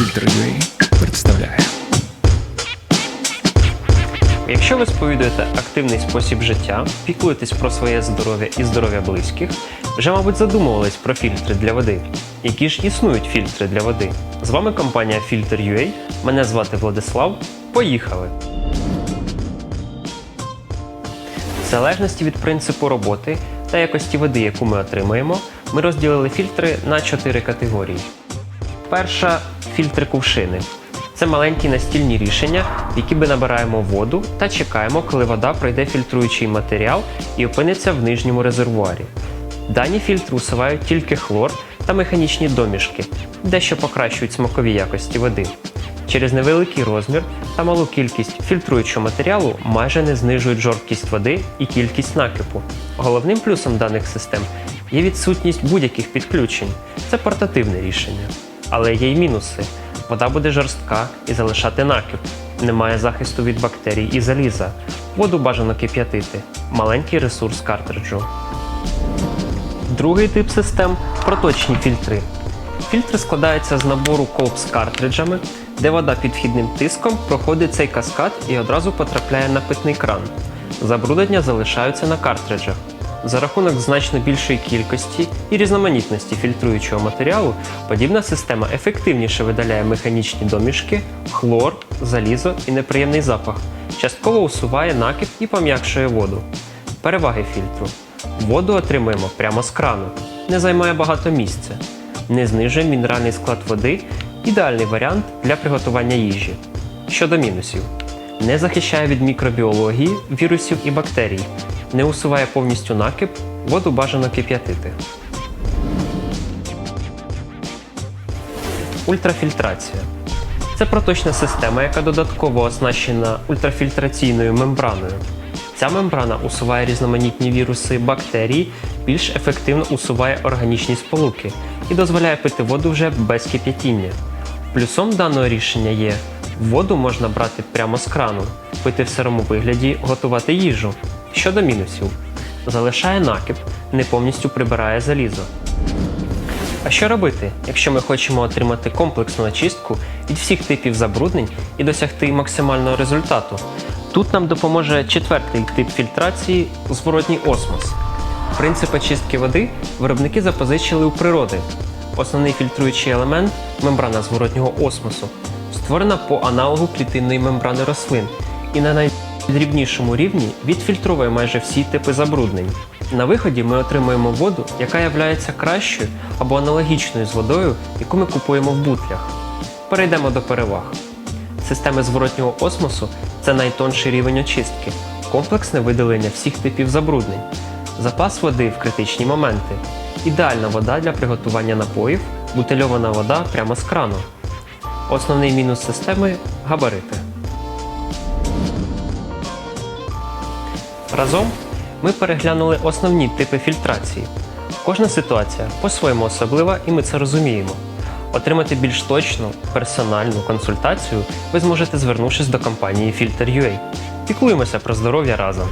Фільтр.ua представляє. Якщо ви сповідуєте активний спосіб життя, піклуєтесь про своє здоров'я і здоров'я близьких, вже, мабуть, задумувались про фільтри для води. Які ж існують фільтри для води? З вами компанія Filter.ua, Мене звати Владислав. Поїхали! В залежності від принципу роботи та якості води, яку ми отримуємо, ми розділили фільтри на чотири категорії. Перша фільтри кувшини. Це маленькі настільні рішення, в які ми набираємо воду та чекаємо, коли вода пройде фільтруючий матеріал і опиниться в нижньому резервуарі. Дані фільтри усувають тільки хлор та механічні домішки, дещо покращують смакові якості води. Через невеликий розмір та малу кількість фільтруючого матеріалу майже не знижують жорсткість води і кількість накипу. Головним плюсом даних систем є відсутність будь-яких підключень. Це портативне рішення. Але є й мінуси. Вода буде жорстка і залишати накип. Немає захисту від бактерій і заліза. Воду бажано кип'ятити. Маленький ресурс картриджу. Другий тип систем проточні фільтри. Фільтри складаються з набору колб з картриджами, де вода під вхідним тиском проходить цей каскад і одразу потрапляє на питний кран. Забруднення залишаються на картриджах. За рахунок значно більшої кількості і різноманітності фільтруючого матеріалу, подібна система ефективніше видаляє механічні домішки, хлор, залізо і неприємний запах, частково усуває накип і пом'якшує воду. Переваги фільтру. Воду отримуємо прямо з крану, не займає багато місця, не знижує мінеральний склад води, ідеальний варіант для приготування їжі. Щодо мінусів, не захищає від мікробіології, вірусів і бактерій, не усуває повністю накип, воду бажано кип'ятити. Ультрафільтрація. Це проточна система, яка додатково оснащена ультрафільтраційною мембраною. Ця мембрана усуває різноманітні віруси, бактерії, більш ефективно усуває органічні сполуки і дозволяє пити воду вже без кип'ятіння. Плюсом даного рішення є воду можна брати прямо з крану, пити в сирому вигляді, готувати їжу. Щодо мінусів, залишає накип, не повністю прибирає залізо. А що робити, якщо ми хочемо отримати комплексну очистку від всіх типів забруднень і досягти максимального результату? Тут нам допоможе четвертий тип фільтрації зворотній осмос. Принцип очистки води виробники запозичили у природи. Основний фільтруючий елемент мембрана зворотнього осмосу створена по аналогу клітинної мембрани рослин і на найдрібнішому рівні відфільтрує майже всі типи забруднень. На виході ми отримуємо воду, яка є кращою або аналогічною з водою, яку ми купуємо в бутлях. Перейдемо до переваг. Системи зворотнього осмосу це найтонший рівень очистки, комплексне видалення всіх типів забруднень, запас води в критичні моменти, ідеальна вода для приготування напоїв, бутильована вода прямо з крану. Основний мінус системи габарити. Разом ми переглянули основні типи фільтрації. Кожна ситуація по-своєму особлива, і ми це розуміємо. Отримати більш точну, персональну консультацію ви зможете звернувшись до компанії Filter.ua. Піклуємося про здоров'я разом.